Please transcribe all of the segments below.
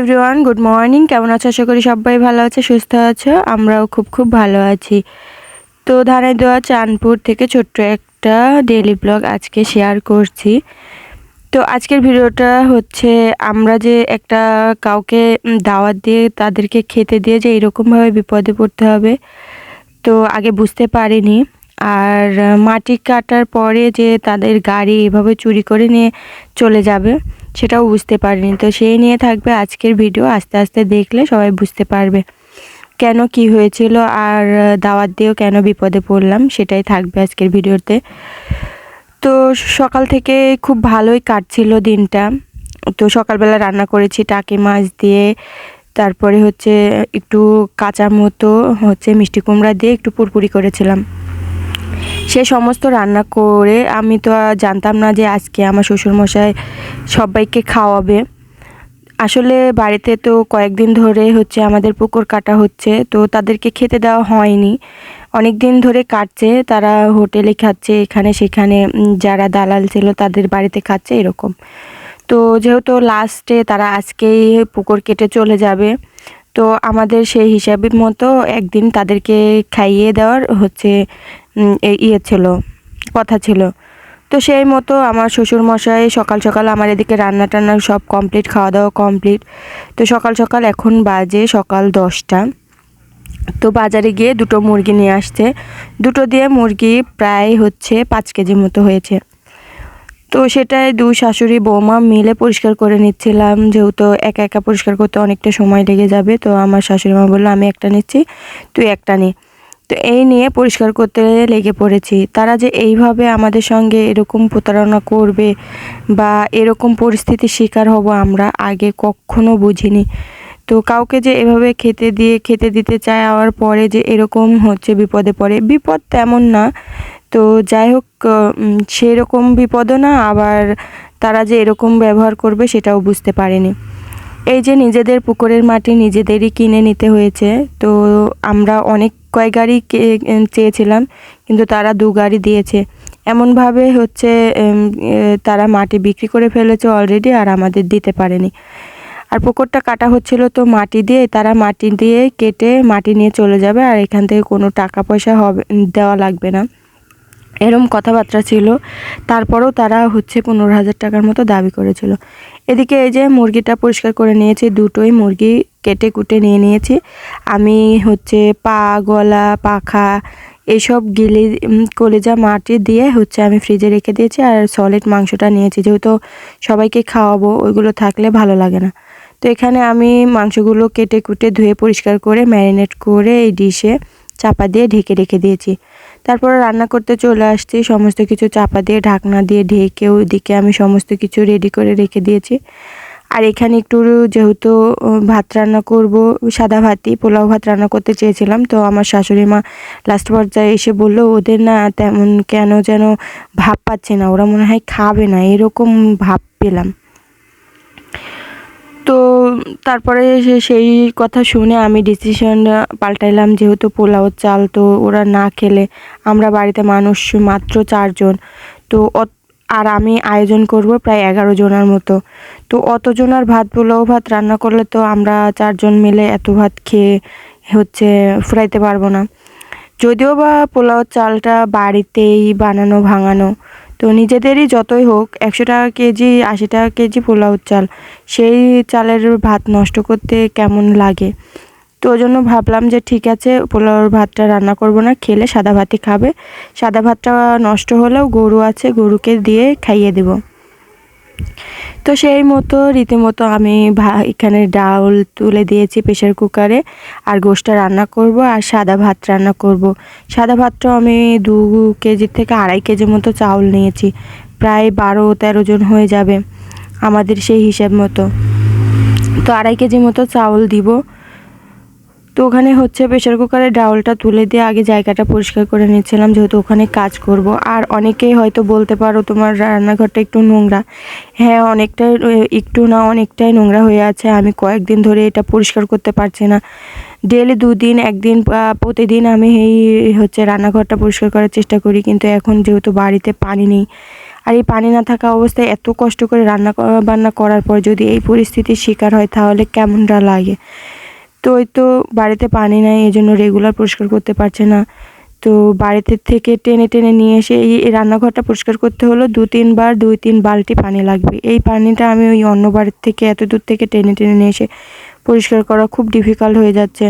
Everyone good morning কেমন আছো? আশা করি সবাই ভালো আছে, সুস্থ আছো। আমরাও খুব খুব ভালো আছি। তো ধানের দেওয়া চাঁদপুর থেকে ছোট্ট একটা ডেলি ব্লগ আজকে শেয়ার করছি। তো আজকের ভিডিওটা হচ্ছে আমরা যে একটা কাউকে দাওয়াত দিয়ে তাদেরকে খেতে দিয়ে যে এরকমভাবে বিপদে পড়তে হবে, তো আগে বুঝতে পারিনি। আর, মাটি কাটার পরে যে তাদের গাড়ি এভাবে চুরি করে নিয়ে চলে যাবে সেটাও বুঝতে পারিনি। তো সেই নিয়ে থাকবে আজকের ভিডিও আস্তে আস্তে দেখলে সবাই বুঝতে পারবে কেন কি হয়েছিল আর দাওয়াত দিয়েও কেন বিপদে পড়লাম, সেটাই থাকবে আজকের ভিডিওতে। তো সকাল থেকে খুব ভালোই কাটছিল দিনটা। তো সকালবেলা রান্না করেছি টাকি মাছ দিয়ে, তারপরে হচ্ছে একটু কাঁচা মতো হচ্ছে মিষ্টি কুমড়া দিয়ে একটু পুরপুরি করেছিলাম। সে সমস্ত রান্না করে আমি তো জানতাম না যে আজকে আমার শ্বশুরমশাই সবাইকে খাওয়াবে। আসলে বাড়িতে তো কয়েকদিন ধরে হচ্ছে আমাদের পুকুর কাটা হচ্ছে, তো তাদেরকে খেতে দেওয়া হয়নি। অনেক দিন ধরে কাটছে, তারা হোটেলে খাচ্ছে, এখানে সেখানে যারা দালাল ছিল তাদের বাড়িতে খাচ্ছে এরকম। তো যেহেতু লাস্টে তারা আজকেই পুকুর কেটে চলে যাবে তো আমাদের সেই হিসাবে মতো একদিন তাদেরকে খাইয়ে দেওয়ার হচ্ছে ইয়ে ছিল, কথা ছিল। তো সেই মতো আমার শ্বশুর মশাই সকাল সকাল আমার এদিকে রান্না টান্না সব কমপ্লিট খাওয়া দাওয়া কমপ্লিট তো সকাল সকাল এখন বাজে সকাল দশটা। তো বাজারে গিয়ে দুটো মুরগি নিয়ে আসছে। দুটো দিয়ে মুরগি প্রায় হচ্ছে পাঁচ কেজি মতো হয়েছে। তো সেটাই দুই শাশুড়ি বৌমা মিলে পরিষ্কার করে নিচ্ছিলাম। যেহেতু একা একা পরিষ্কার করতে অনেকটা সময় লেগে যাবে, তো আমার শাশুড়ি মা বলল, আমি একটা নিচ্ছি, তুই একটা নে। তো এই নিয়ে পরিষ্কার করতে লেগে পড়েছি। তারা যে এইভাবে আমাদের সঙ্গে এরকম প্রতারণা করবে বা এরকম পরিস্থিতির শিকার হব আমরা আগে কখনো বুঝিনি। তো কাউকে যে এভাবে খেতে দিয়ে, খেতে দিতে চায়, আওয়ার পরে যে এরকম হচ্ছে, বিপদে পড়ে, বিপদ তেমন না। তো যাই হোক সেরকম বিপদও না, আবার তারা যে এরকম ব্যবহার করবে সেটাও বুঝতে পারেনি। এই যে নিজেদের পুকুরের মাটি নিজেদেরই কিনে নিতে হয়েছে, তো আমরা অনেক কয় গাড়ি চেয়েছিলাম, কিন্তু তারা দু গাড়ি দিয়েছে। এমনভাবে হচ্ছে তারা মাটি বিক্রি করে ফেলেছে অলরেডি আর আমাদের দিতে পারেনি। আর পুকুরটা কাটা হচ্ছিল তো মাটি দিয়ে, তারা মাটি দিয়ে কেটে মাটি নিয়ে চলে যাবে, আর এখান থেকে কোনো টাকা পয়সা হবে, দেওয়া লাগবে না। এরম কথাবার্তা ছিল। তারপরেও তারা হচ্ছে পনেরো হাজার টাকার মতো দাবি করেছিল। এদিকে এই যে মুরগিটা পরিষ্কার করে নিয়েছি, দুটোই মুরগি কেটে কুটে নিয়ে নিয়েছি। আমি হচ্ছে পা, গলা, পাখা এইসব গিলে কলেজা মাটি দিয়ে হচ্ছে আমি ফ্রিজে রেখে দিয়েছি আর সলিড মাংসটা নিয়েছি। যেহেতু সবাইকে খাওয়াবো, ওইগুলো থাকলে ভালো লাগে না। তো এখানে আমি মাংসগুলো কেটে কুটে ধুয়ে পরিষ্কার করে ম্যারিনেট করে এই ডিশে চাপা দিয়ে ঢেকে রেখে দিয়েছি। তারপর রান্না করতে চলে আসছি। সমস্ত কিছু চাপা দিয়ে, ঢাকনা দিয়ে, ঢেকে ওইদিকে আমি সমস্ত কিছু রেডি করে রেখে দিয়েছি। আর এখানে একটু যেহেতু ভাত রান্না করব, সাদা ভাতই, পোলাও ভাত রান্না করতে চেয়েছিলাম। তো আমার শাশুড়ি মা লাস্ট পর্যায়ে এসে বলল, ওদের না তেমন কেন যেন ভাব পাচ্ছে না। ওরা মনে হয় খাবে না। এরকম ভাব পেলাম। তো তারপরে সেই কথা শুনে আমি ডিসিশন পাল্টাইলাম। যেহেতু পোলাও চাল তো ওরা না খেলে আমরা বাড়িতে মানুষ মাত্র চারজন। তো আর আমি আয়োজন করব প্রায় এগারো জনের মতো। তো অত জনের ভাত, পোলাও ভাত রান্না করলে তো আমরা চারজন মিলে এত ভাত খেয়ে হচ্ছে ফুরাইতে পারব না। যদিও বা পোলাও চালটা বাড়িতেই বানানো, ভাঙানো তো নিজেদেরই যতই হোক, একশো টাকা কেজি, আশি টাকা কেজি পোলাও চাল, সেই চালের ভাত নষ্ট করতে কেমন লাগে? তো ওই জন্য ভাবলাম যে ঠিক আছে, পোলাওর ভাতটা রান্না করব না, খেলে সাদা ভাতই খাবে। সাদা ভাতটা নষ্ট হলেও গরু আছে, গরুকে দিয়ে খাইয়ে দেব। তো সেই মতো, রীতিমতো আমি এখানে ডাল তুলে দিয়েছি প্রেশার কুকারে আর গোষ্ঠটা রান্না করব আর সাদা ভাত রান্না করব। সাদা ভাতটা আমি দু কেজি থেকে আড়াই কেজি মতো চাউল নিয়েছি, প্রায় বারো তেরো জন হয়ে যাবে আমাদের সেই হিসাব মতো। তো আড়াই কেজি মতো চাউল দিব। তো ওখানে হচ্ছে প্রেশার কুকারে ডাউলটা তুলে দিয়ে আগে জায়গাটা পরিষ্কার করে নিচ্ছিলাম যেহেতু ওখানে কাজ করব। আর অনেকেই হয়তো বলতে পারো তোমার রান্নাঘরটা একটু নোংরা। হ্যাঁ অনেকটাই, একটু না, অনেকটাই নোংরা হয়ে আছে। আমি কয়েকদিন ধরে এটা পরিষ্কার করতে পারছি না। ডেলি দুদিন, একদিন প্রতিদিন আমি এই হচ্ছে রান্নাঘরটা পরিষ্কার করার চেষ্টা করি, কিন্তু এখন যেহেতু বাড়িতে পানি নেই। আর আর এই পানি না থাকা অবস্থায় এত কষ্ট করে রান্না বান্না করার পর যদি এই পরিস্থিতির শিকার হয়, তাহলে কেমনটা লাগে? তো ওই তো বাড়িতে পানি নাই, এই জন্য রেগুলার পরিষ্কার করতে পারছে না। তো বাড়িতে থেকে টেনে টেনে নিয়ে এসে এই রান্নাঘরটা পরিষ্কার করতে হলো, দু তিনবার, দুই তিন বালতি পানি লাগবে। এই পানিটা আমি ওই অন্য বাড়ির থেকে এত দূর থেকে টেনে টেনে নিয়ে এসে পরিষ্কার করা খুব ডিফিকাল্ট হয়ে যাচ্ছে।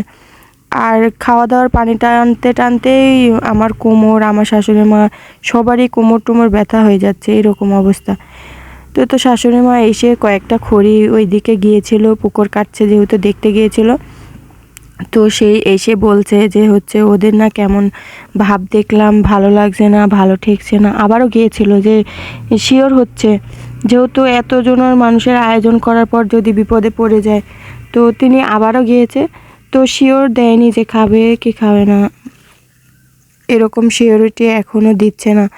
আর খাওয়া দাওয়ার পানি টানতে টানতেই আমার কোমর, আমার শাশুড়ি মা, সবারই কোমর টোমর ব্যথা হয়ে যাচ্ছে, এরকম অবস্থা। তো তো শাশুড়ি মা এসে কয়েকটা খড়ি ওই দিকে গিয়েছিল, পুকুর কাটছে যেহেতু দেখতে গিয়েছিল। তো সেই এসে বলছে যে হচ্ছে ওদের না কেমন ভাব দেখলাম, ভালো লাগছে না, ভালো ঠেকছে না। আবারও গিয়েছিল যে শিওর হচ্ছে। যেহেতু এতজনের মানুষের আয়োজন করার পর যদি বিপদে পড়ে যায়, তো তিনি আবারও গিয়েছে। তো শিওর দেয়নি যে খাবে কি খাবে না। এরকম শিওরিটি এখনও দিচ্ছে না।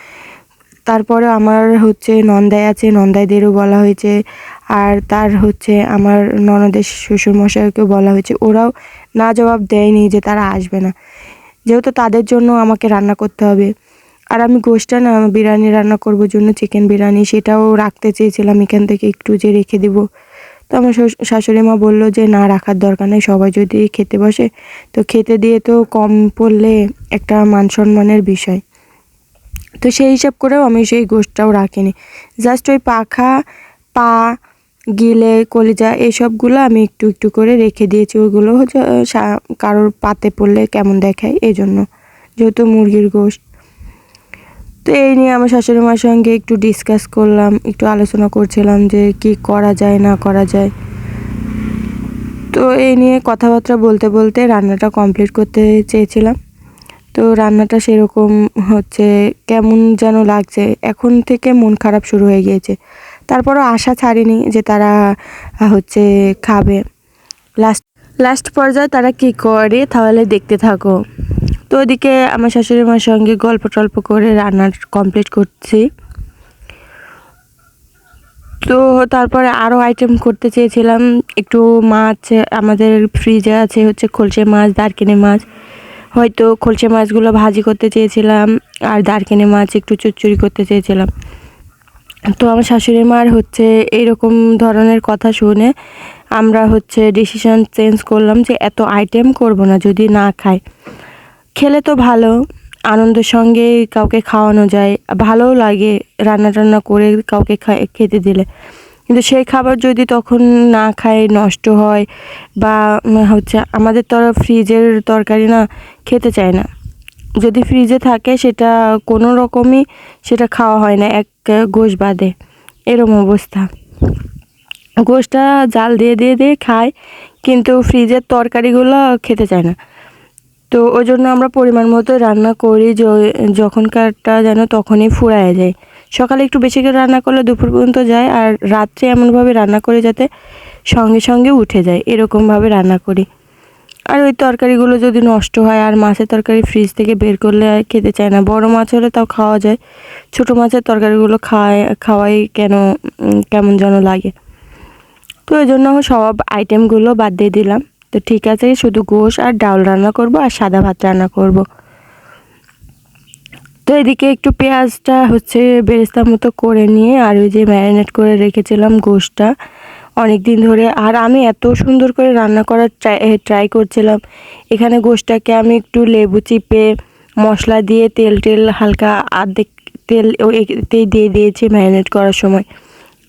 তারপরে আমার হচ্ছে নন্দাই আছে, নন্দাইদেরও বলা হয়েছে। আর তার হচ্ছে আমার ননদের শ্বশুরমশাইকেও বলা হয়েছে। ওরাও না জবাব দেয়নি যে তারা আসবে না। যেহেতু তাদের জন্য আমাকে রান্না করতে হবে। আর আমি গোষ্ঠটা না, বিরিয়ানি রান্না করব জন্য চিকেন বিরিয়ানি, সেটাও রাখতে চেয়েছিলাম। এখান থেকে একটু যে রেখে দিব। তো আমার শাশুড়ি মা বলল যে, না, রাখার দরকার নেই, সবাই যদি খেতে বসে। তো খেতে দিয়ে তো কম পড়লে একটা মান সম্মানের বিষয়। তো সেই হিসাব করেও আমি সেই গোষ্ঠটাও রাখিনি। জাস্ট ওই পাখা, পা গিলে, কলিজা এইসবগুলো আমি একটু একটু করে রেখে দিয়েছি। ওইগুলো হচ্ছে কারোর পাতে পড়লে কেমন দেখায় এই জন্য যেহেতু মুরগির গোশত। তো এই নিয়ে আমার শাশুড়ি মার সঙ্গে একটু ডিসকাস করলাম, একটু আলোচনা করছিলাম যে কি করা যায়, না করা যায়। তো এই নিয়ে কথাবার্তা বলতে বলতে রান্নাটা কমপ্লিট করতে চেয়েছিলাম। তো রান্নাটা সেরকম হচ্ছে, কেমন যেন লাগছে। এখন থেকে মন খারাপ শুরু হয়ে গিয়েছে। তারপরও আশা ছাড়িনি যে তারা হচ্ছে খাবে। লাস্ট লাস্ট পর্যায়ে তারা কি করে তাহলে দেখতে থাকো। তো ওদিকে আমার শাশুড়ি মার সঙ্গে গল্প টল্প করে রান্না কমপ্লিট করছি। তো তারপরে আরও আইটেম করতে চেয়েছিলাম। একটু মাছ, আমাদের ফ্রিজে আছে হচ্ছে খলসে মাছ, দারকিনি মাছ। হয়তো খলসে মাছগুলো ভাজি করতে চেয়েছিলাম, আর দারকিনি মাছ একটু চচ্চড়ি করতে চেয়েছিলাম। তো আমার শাশুড়ি মার হচ্ছে এইরকম ধরনের কথা শুনে আমরা হচ্ছে ডিসিশন চেঞ্জ করলাম যে এত আইটেম করব না যদি না খায় খেলে তো ভালো, আনন্দের সঙ্গে কাউকে খাওয়ানো যায়, ভালোও লাগে রান্না টান্না করে কাউকে খেতে দিলে। কিন্তু সেই খাবার যদি তখন না খায় নষ্ট হয় বা হচ্ছে আমাদের তো আর ফ্রিজের তরকারি না, খেতে চায় না। যদি ফ্রিজে থাকে, সেটা কোনো রকমই সেটা খাওয়া হয় না, এক গোশ বাদে। এরম অবস্থা। গোশটা জাল দিয়ে দিয়ে দিয়ে খায়, কিন্তু ফ্রিজের তরকারিগুলো খেতে চায় না। তো ওই জন্য আমরা পরিমাণ মতো রান্না করি যখনকারটা যেন তখনই ফুরায় যায়। সকালে একটু বেশি করে রান্না করলে দুপুর পর্যন্ত যায়, আর রাত্রে এমনভাবে রান্না করে যাতে সঙ্গে সঙ্গে উঠে যায়, এরকমভাবে রান্না করি। আর ওই তরকারিগুলো যদি নষ্ট হয়, আর মাছের তরকারি ফ্রিজ থেকে বের করলে আর খেতে চায় না। বড় মাছ হলে তাও খাওয়া যায়। ছোটো মাছের তরকারিগুলো খাওয়াই খাওয়াই কেন কেমন যেন লাগে। তো ওই জন্য সব আইটেমগুলো বাদ দিয়ে দিলাম। তো ঠিক আছে, শুধু গোশ আর ডাউল রান্না করব আর সাদা ভাত রান্না করব। তো এদিকে একটু পেঁয়াজটা হচ্ছে বেরেস্তার মতো করে নিয়ে আর ওই যে ম্যারিনেট করে রেখেছিলাম গোশটা। অনেক দিন ধরে। আর আমি এত সুন্দর করে রান্না করার ট্রাই করছিলাম। এখানে গোশটাকে আমি একটু লেবু চিপে মশলা দিয়ে তেল টেল হালকা আর্ধেক তেল ওই এতেই দিয়ে দিয়েছি ম্যারিনেট করার সময়।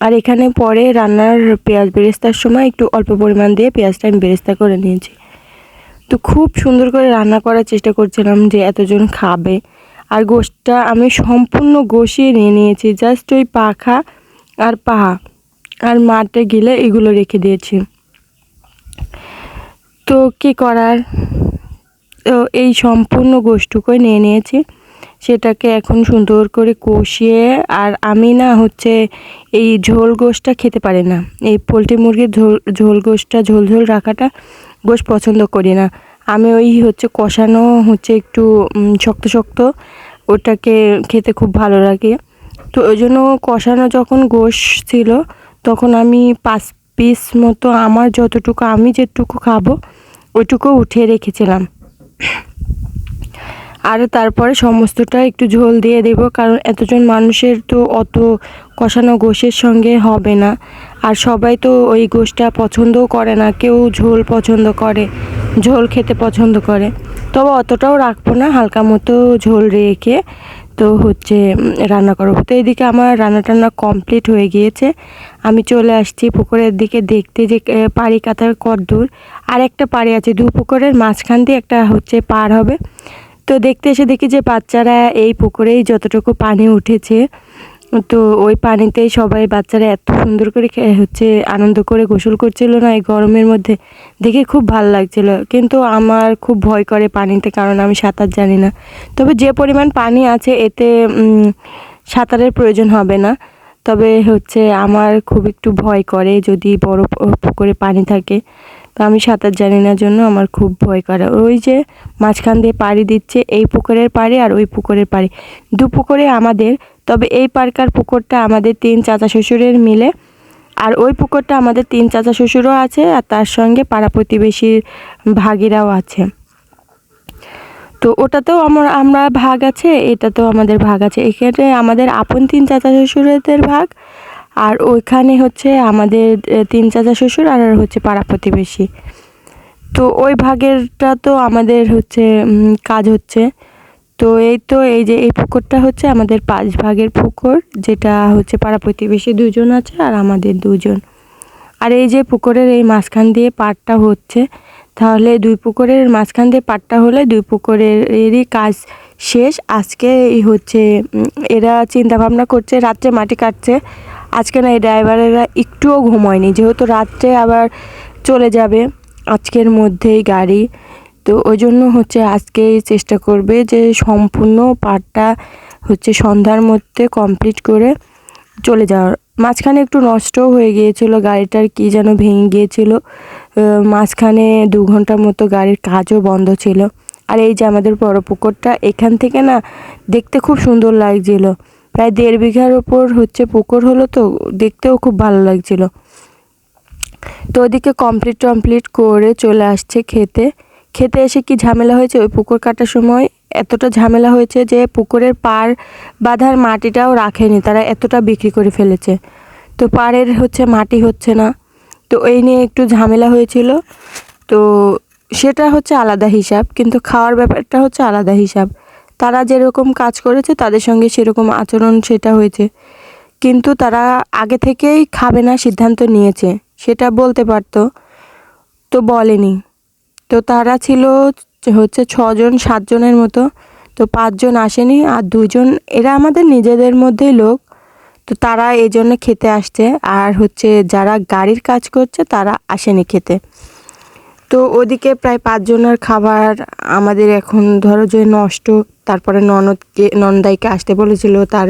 আর এখানে পরে রান্নার পেঁয়াজ বেরেস্তার সময় একটু অল্প পরিমাণ দিয়ে পেঁয়াজটা আমি বেরেস্তা করে নিয়েছি। তো খুব সুন্দর করে রান্না করার চেষ্টা করছিলাম যে এতজন খাবে। আর গোশটা আমি সম্পূর্ণ গোশিয়ে নিয়ে নিয়েছি জাস্ট ওই পাখা আর পাহা। আর মাঠে গেলে এগুলো রেখে দিয়েছি। তো কি করার? তো এই সম্পূর্ণ গোশটুকুই নিয়ে নিয়েছি। সেটাকে এখন সুন্দর করে কষিয়ে আর আমি না হচ্ছে এই ঝোল গোশটা খেতে পারি না। এই পোলট্রি মুরগির ঝোল ঝোল গোশটা, ঝোল ঝোল রাখাটা গোশ পছন্দ করি না। আমি ওই হচ্ছে কষানো হচ্ছে একটু শক্ত শক্ত ওটাকে খেতে খুব ভালো লাগে। তো ওই জন্য কষানো যখন গোশ ছিল তখন আমি পাঁচ পিস মতো আমার যতটুকু, আমি যেটুকু খাব ওইটুকু উঠিয়ে রেখেছিলাম। আর তারপরে সমস্তটা একটু ঝোল দিয়ে দেব, কারণ এতজন মানুষের তো অত কষানো গোশের সঙ্গে হবে না। আর সবাই তো ওই গোশটা পছন্দও করে না, কেউ ঝোল পছন্দ করে, ঝোল খেতে পছন্দ করে। তবে অতটাও রাখব না, হালকা মতো ঝোল রেখে তো হচ্ছে রান্না করব। তো এদিকে আমার রান্না টান্না কমপ্লিট হয়ে গিয়েছে। আমি চলে আসছি পুকুরের দিকে দেখতে যে পাড়ি কাতার কদ্দূর আর একটা পাড়ি আছে দু পুকুরের, মাঝখান দিয়ে একটা হচ্ছে পার হবে। তো দেখতে এসে দেখি যে বাচ্চারা এই পুকুরেই যতটুকু পানি উঠেছে তো ওই পানিতেই সবাই বাচ্চারা এত সুন্দর করে হচ্ছে আনন্দ করে গোসল করছিল না এই গরমের মধ্যে। দেখে খুব ভালো লাগছিল। কিন্তু আমার খুব ভয় করে পানিতে কারণ আমি সাঁতার জানি না। তবে যে পরিমাণ পানি আছে এতে সাঁতারের প্রয়োজন হবে না। তবে হচ্ছে আমার খুব একটু ভয় করে যদি বড় পুকুরে পানি থাকে। তো আমি সাঁতার জানি না জন্য আমার খুব ভয় করে। ওই যে মাঝখান দিয়ে পাড়ি দিচ্ছে এই পুকুরের পাড়ি আর ওই পুকুরের পাড়ি। দু পুকুরে আমাদের তবে এই পার্কার পুকুরটা আমাদের তিন চাচা শ্বশুরের মিলে। আর ওই পুকুরটা আমাদের তিন চাচা শ্বশুরও আছে আর তার সঙ্গে পাড়া প্রতিবেশীর ভাগিরাও আছে। তো ওটাতেও আমার, আমরা ভাগ আছে, এটাতেও আমাদের ভাগ আছে। এখানে আমাদের আপন তিন চাচা শ্বশুরদের ভাগ আর ওইখানে হচ্ছে আমাদের তিন চাচা শ্বশুর আর হচ্ছে পাড়া প্রতিবেশী। তো ওই ভাগেরটা তো আমাদের হচ্ছে কাজ হচ্ছে। তো এই তো, এই যে এই পুকুরটা হচ্ছে আমাদের পাঁচ ভাগের পুকুর, যেটা হচ্ছে পাড়া প্রতিবেশী দুজন আছে আর আমাদের দুজন। আর এই যে পুকুরের এই মাঝখান দিয়ে পাটটা হচ্ছে, তাহলে দুই পুকুরের মাঝখান দিয়ে পাটটা হলে দুই পুকুরের এরই কাজ শেষ। আজকে এই হচ্ছে এরা চিন্তা ভাবনা করছে, রাত্রে মাটি কাটছে। আজকে না এই ড্রাইভারেরা একটুও ঘুমায়নি, যেহেতু রাত্রে আবার চলে যাবে, আজকের মধ্যেই গাড়ি। তো ওই জন্য হচ্ছে আজকে চেষ্টা করবে যে সম্পূর্ণ পার্টটা হচ্ছে সন্ধ্যার মধ্যে কমপ্লিট করে চলে যাওয়ার। মাঝখানে একটু নষ্টও হয়ে গিয়েছিল, গাড়িটার কি যেন ভেঙে গিয়েছিল মাঝখানে দু ঘণ্টার মতো গাড়ির কাজও বন্ধ ছিল। আর এই যে আমাদের বড় পুকুরটা এখান থেকে না দেখতে খুব সুন্দর লাগছিল। প্রায় দেড় বিঘার ওপর হচ্ছে পুকুর হলো তো, দেখতেও খুব ভালো লাগছিল। তো ওদিকে কমপ্লিট টমপ্লিট করে চলে আসছে খেতে। খেতে এসে কি ঝামেলা হয়েছে? ওই পুকুর কাটার সময় এতটা ঝামেলা হয়েছে যে পুকুরের পার বাঁধার মাটিটাও রাখেনি। তারা এতটা বিক্রি করে ফেলেছে। তো পাড়ের হচ্ছে মাটি হচ্ছে না। তো এই নিয়ে একটু ঝামেলা হয়েছিল। তো সেটা হচ্ছে আলাদা হিসাব, কিন্তু খাওয়ার ব্যাপারটা হচ্ছে আলাদা হিসাব। তারা যেরকম কাজ করেছে, তাদের সঙ্গে সেরকম আচরণ সেটা হয়েছে। কিন্তু তারা আগে থেকেই খাবে না সিদ্ধান্ত নিয়েছে। সেটা বলতে পারতো। তো বলেনি। তো তারা ছিল হচ্ছে ছজন, সাতজনের মতো। তো পাঁচজন আসেনি আর দুজন, এরা আমাদের নিজেদের মধ্যেই লোক। তো তারা এই জন্য খেতে আসছে। আর হচ্ছে যারা গাড়ির কাজ করছে, তারা আসেনি খেতে। তো ওদিকে প্রায় পাঁচজনের খাবার আমাদের এখন ধরো যে নষ্ট, তারপরে ননদকে, নন্দাইকে আসতে বলেছিল, তার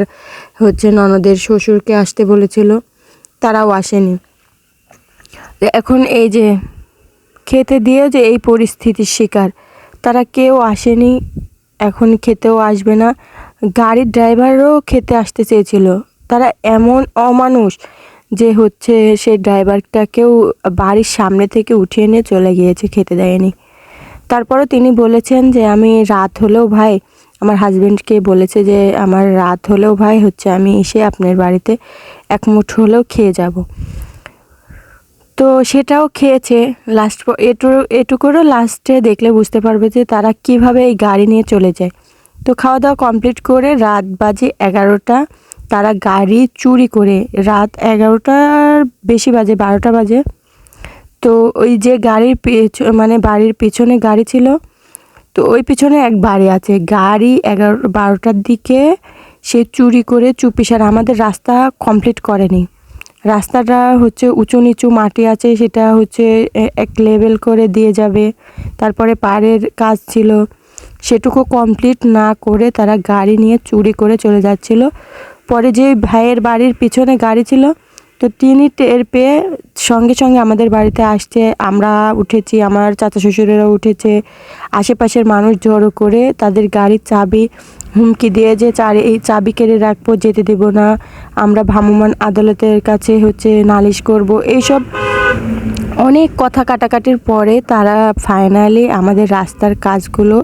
হচ্ছে ননদের শ্বশুরকে আসতে বলেছিল, তারাও আসেনি। এখন এই যে খেতে দিয়ে যে এই পরিস্থিতির শিকার। তারা কেউ আসেনি, এখন খেতেও আসবে না। গাড়ির ড্রাইভারও খেতে আসতে চেয়েছিল। তারা এমন অমানুষ যে হচ্ছে সেই ড্রাইভারটাকেও বাড়ির সামনে থেকে উঠিয়ে নিয়ে চলে গিয়েছে, খেতে দেয়নি। তারপরও তিনি বলেছেন যে, আমি রাত হলেও ভাই, আমার হাজব্যান্ডকে বলেছে যে, আমার রাত হলেও ভাই, হচ্ছে আমি এসে আপনার বাড়িতে এক মুঠ হলেও খেয়ে যাব। তো সেটাও খেয়েছে লাস্ট এটু, এটুকুরও লাস্টে দেখলে বুঝতে পারবে যে তারা কীভাবে এই গাড়ি নিয়ে চলে যায় তো খাওয়া দাওয়া কমপ্লিট করে রাত বাজে এগারোটা, তারা গাড়ি চুরি করে রাত এগারোটার বেশি বাজে, বারোটা বাজে। তো ওই যে গাড়ির পিছ মানে বাড়ির পেছনে গাড়ি ছিল, তো ওই পিছনে এক বাড়ি আছে। গাড়ি এগারো, বারোটার দিকে সে চুরি করে চুপিসার আমাদের রাস্তা কমপ্লিট করেনি। রাস্তাটা হচ্ছে উঁচু নিচু মাটি আছে, সেটা হচ্ছে এক লেভেল করে দিয়ে যাবে। তারপরে পাড়ের কাজ ছিল। সেটুকু কমপ্লিট না করে তারা গাড়ি নিয়ে চুরি করে চলে যাচ্ছিল। পরে যে ভাইয়ের বাড়ির পিছনে গাড়ি ছিল, তো তিনি টের পেয়ে সঙ্গে সঙ্গে আমাদের বাড়িতে আসছে। আমরা উঠেছি, আমার চাচা শ্বশুরেরা উঠেছে। আশেপাশের মানুষ জড়ো করে তাদের গাড়ির চাবি হুমকি দিয়ে যে চারি এই চাবি কেড়ে রাখব, যেতে দেব না। আমরা ভ্রাম্যমাণ আদালতের কাছে হচ্ছে নালিশ করব। এইসব অনেক কথা কাটাকাটির পরে তারা ফাইনালি আমাদের রাস্তার কাজগুলো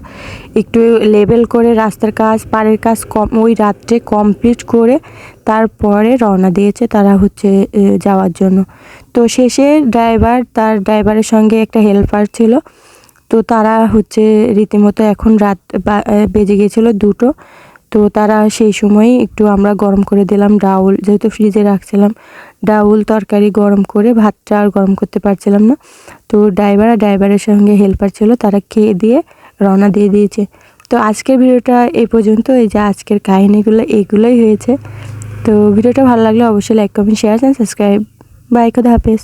একটু লেবেল করে রাস্তার কাজ পাড়ের কাজ কম ওই রাত্রে কমপ্লিট করে তারপরে রওনা দিয়েছে তারা হচ্ছে যাওয়ার জন্য। তো শেষে ড্রাইভার তার ড্রাইভারের সঙ্গে একটা হেল্পার ছিল। তো তারা হচ্ছে রীতিমতো এখন রাত বেজে গিয়েছিল দুটো। তো তারা সেই সময় একটু আমরা গরম করে দিলাম ডাউল, যেহেতু ফ্রিজে রাখছিলাম। ডাউল তরকারি গরম করে ভাতটা আর গরম করতে পারছিলাম না। তো ড্রাইভার আর ড্রাইভারের সঙ্গে হেল্পার ছিল, তারা খেয়ে দিয়ে রওনা দিয়ে দিয়েছে। তো আজকের ভিডিওটা এই পর্যন্ত, এই যে আজকের কাহিনিগুলো এগুলোই হয়েছে। তো ভিডিওটা ভালো লাগলে অবশ্যই like comment share and subscribe bye খোদা হাফেজ।